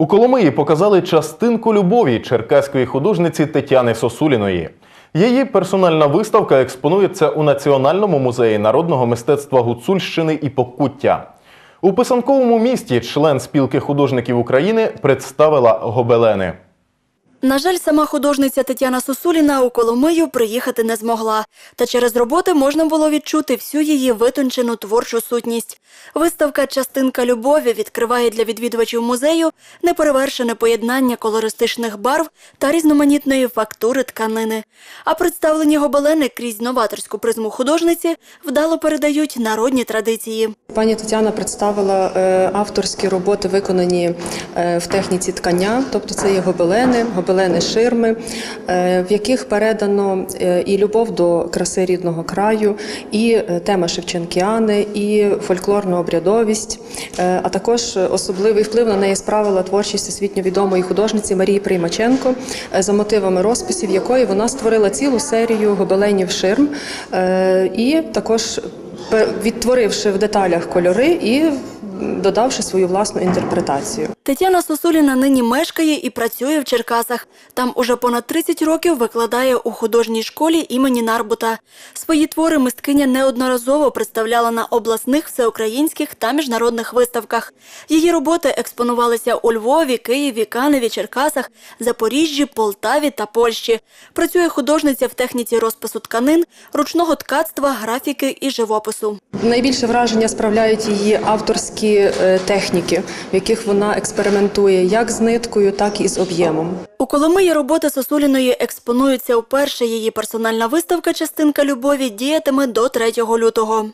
У Коломиї показали частинку любові черкаської художниці Тетяни Сосуліної. Її персональна виставка експонується у Національному музеї народного мистецтва Гуцульщини і Покуття. У писанковому місті член спілки художників України представила гобелени. На жаль, сама художниця Тетяна Сосуліна у Коломию приїхати не змогла. Та через роботи можна було відчути всю її витончену творчу сутність. Виставка Частинка любові відкриває для відвідувачів музею неперевершене поєднання колористичних барв та різноманітної фактури тканини. А представлені гобелени крізь новаторську призму художниці вдало передають народні традиції. Пані Тетяна представила е, авторські роботи, виконані е, в техніці ткання, тобто це є гобелени, гобелени ширми, е, в яких передано е, і любов до краси рідного краю, і е, тема Шевченкіани, і фольклорна обрядовість, а також особливий вплив на неї справила творчість всесвітньо відомої художниці Марії Приймаченко, за мотивами розписів якої вона створила цілу серію гобеленів ширм і також відтворивши в деталях кольори і додавши свою власну інтерпретацію. Тетяна Сосуліна нині мешкає і працює в Черкасах. Там уже понад 30 років викладає у художній школі імені Нарбута. Свої твори мисткиня неодноразово представляла на обласних, всеукраїнських та міжнародних виставках. Її роботи експонувалися у Львові, Києві, Каневі, Черкасах, Запоріжжі, Полтаві та Польщі. Працює художниця в техніці розпису тканин, ручного ткацтва, графіки і живопису. Найбільше враження справляють її авторські е, техніки, в яких вона експериментує як з ниткою, так і з об'ємом. У Коломиї роботи Сосуліної експонуються вперше. Її персональна виставка Частинка любові діятиме до 3 лютого.